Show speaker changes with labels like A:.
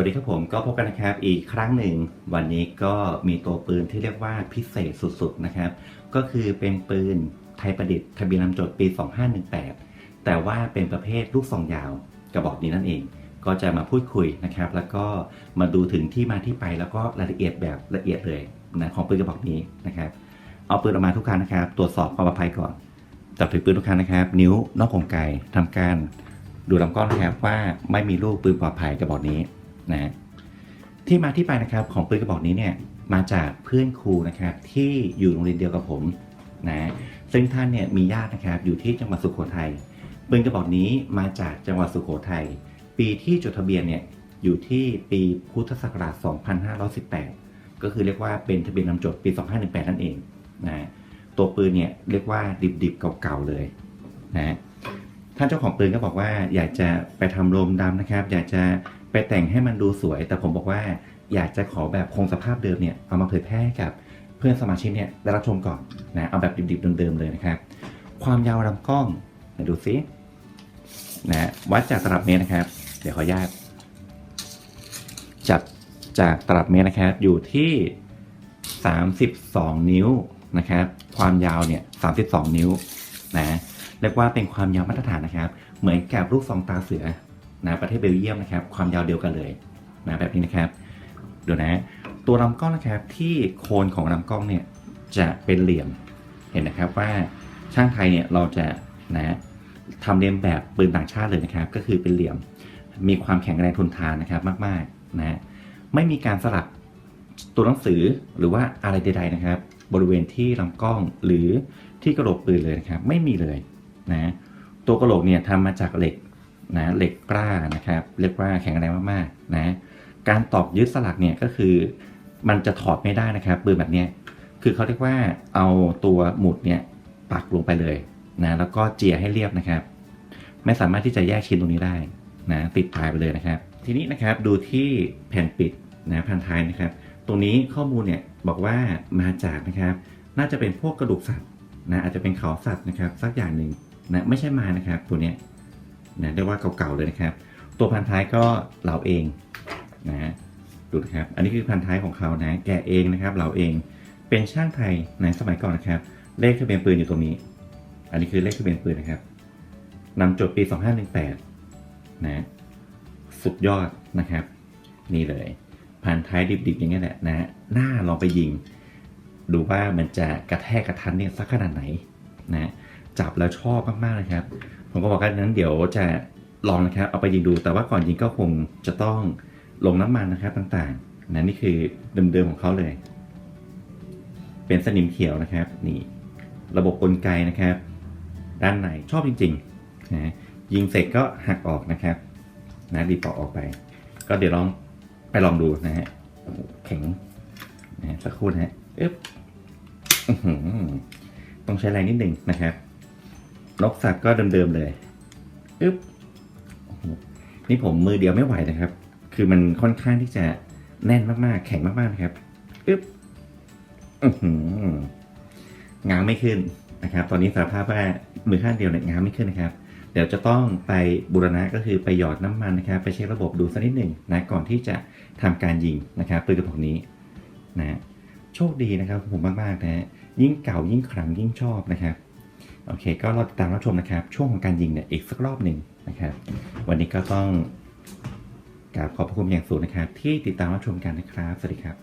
A: วัสดีครับผมก็พบกันนะครับอีกครั้งหนึ่ง วันนี้ก็มีตัวปืนที่เรียกว่าพิเศษสุดๆนะครับ ก็คือเป็นปืนไทยประดิษฐ์ทะเบียนนำจดปี 2518 แต่ว่าเป็นประเภทลูกซองยาวกระบอกนี้นั่นเอง ก็จะมาพูดคุยนะครับ แล้วก็มาดูถึงที่มาที่ไปแล้วก็รายละเอียดแบบละเอียดเลยนะของปืนกระบอกนี้นะครับเอาปืนออกมาทุกครั้งนะครับ ตรวจสอบความปลอดภัยก่อนจับถือปืนทุกครั้งนะครับ นิ้วนอกของไก่ทำการดูลำกล้องนะครับว่าไม่มีลูกปืนปลอดภัยกระบอกนี้ นะที่มาที่ไปนะครับของปืนกระบอกนี้เนี่ยมาจากเพื่อนครูนะครับที่อยู่โรงเรียนเดียวกับผมนะซึ่งท่านเนี่ยมีญาตินะครับอยู่ที่จังหวัดสุโขทัยปืนกระบอกนี้มาจากจังหวัดสุโขทัยปีที่จดทะเบียนเนี่ยอยู่ที่ปีพุทธศักราช 2518 ก็คือเรียกว่าเป็นทะเบียนนำจดปี 2518 นั่นเองนะตัวปืนเนี่ยเรียกว่าดิบๆเก่าๆเลยนะท่านเจ้าของปืนก็บอกว่าอยากจะไปทำโลมดำนะครับ อยากจะ ไปแต่งให้มันดูสวย แต่ผมบอกว่าอยากจะขอแบบคงสภาพเดิมเนี่ยเอามาเผยแพร่กับเพื่อนสมาชิกเนี่ยได้รับชมก่อนนะเอาแบบดิบๆเดิมๆเลยนะครับ ความยาวลำกล้องไหนดูซินะวัดจากตลับเมตรนะครับ เดี๋ยวขออนุญาตจับจากตลับเมตรนะครับอยู่ที่ 32 นิ้วนะครับ ความยาวเนี่ย 32 นิ้วนะเรียกว่าเป็นความยาวมาตรฐานนะครับ เหมือนกับลูกซองตาเสือ นะประเทศเบลเยียมนะครับความยาวเดียวกันเลยนะแบบนี้นะครับดูนะตัวลำกล้องนะครับที่โคนของลำกล้องเนี่ยจะเป็นเหลี่ยมเห็นนะครับว่าช่างไทยเนี่ยเราจะนะทำเลียนแบบปืนต่างชาติเลยนะครับ ก็คือเป็นเหลี่ยมมีความแข็งแรงทนทานนะครับมากๆนะไม่มีการสลับตัวหนังสือหรือว่าอะไรใด ๆนะครับ บริเวณที่ลำกล้องหรือที่กระโหลกปืนเลยนะครับ ไม่มีเลยนะตัวกระโหลกเนี่ยทำมาจากเหล็ก นะเหล็กกล้านะครับ เรียกว่าแข็งแรงมากๆนะการตอกยึดสลักเนี่ยก็คือ มันจะถอดไม่ได้นะครับปืนแบบนี้คือเขาเรียกว่าเอาตัวหมุดเนี่ยปักลงไปเลยนะแล้วก็เจียให้เรียบนะครับ ไม่สามารถที่จะแยกชิ้นตรงนี้ได้นะติดปลายไปเลยนะครับ ทีนี้นะครับดูที่แผ่นปิดนะพันท้ายนะครับ ตรงนี้ข้อมูลเนี่ยบอกว่ามาจากนะครับ น่าจะเป็นพวกกระดูกสัตว์นะอาจจะเป็นเขาสัตว์นะครับ สักอย่างหนึ่งนะไม่ใช่มานะครับตัวเนี้ย นะเรียกว่าเก่าๆเลยนะครับ ตัวพันท้ายก็เหลาเองนะดูนะครับ อันนี้คือพันท้ายของเขานะ แกะเองนะครับเหลาเอง เป็นช่างไทยในสมัยก่อนนะครับ เลขทะเบียนปืนอยู่ตรงนี้ อันนี้คือเลขทะเบียนปืนนะครับนำจดปี 2518 นะ สุดยอดนะครับ นี่เลยพันท้ายดิบๆอย่างนี้ยแหละนะหน้าลองไปยิง ดูว่ามันจะกระแทกกระทันเนี่ยสักขนาดไหนนะจับแล้วชอบมากๆนะครับ ผมก็บอกกันนั้นเดี๋ยวจะลองนะครับ เอาไปยิงดู แต่ว่าก่อนยิงก็คงจะต้องลงน้ำมันนะครับต่างๆนะนี่คือเดิมๆของเขาเลย เป็นสนิมเขียวนะครับ นี่ ระบบกลไกนะครับ ด้านในชอบจริงๆนะยิงเสร็จก็หักออกนะครับ นะรีบปอกออกไป ก็เดี๋ยวลองไปลองดูนะฮะแข็งนะสักครู่นะฮะอึ๊บต้องใช้แรงนิดหนึ่งนะครับ นกสับก็เดิมๆเลยอึ๊บนี่ผมมือเดียวไม่ไหวนะครับ คือมันค่อนข้างที่จะแน่นมากๆ แข็งมากๆครับอึ๊บอื้อหือง้างไม่ขึ้นนะครับ ตอนนี้สารภาพว่ามือข้างเดียวเนี่ยง้างไม่ขึ้นนะครับ เดี๋ยวจะต้องไปบูรณะก็คือไปหยอดน้ำมันนะครับ ไปเช็คระบบดูสักนิดหนึ่งนะ ก่อนที่จะทำการยิงนะครับปืนกระบอกนี้นะ โชคดีนะครับผมมากๆนะ ยิ่งเก่ายิ่งขลังยิ่งชอบนะครับ โอเค ก็รอติดตามรับชมนะครับ ช่วงของการยิงเนี่ยอีกสักรอบหนึ่งนะครับ วันนี้ก็ต้องกราบขอบพระคุณอย่างสูงนะครับ ที่ติดตามรับชมกันนะครับ สวัสดีครับ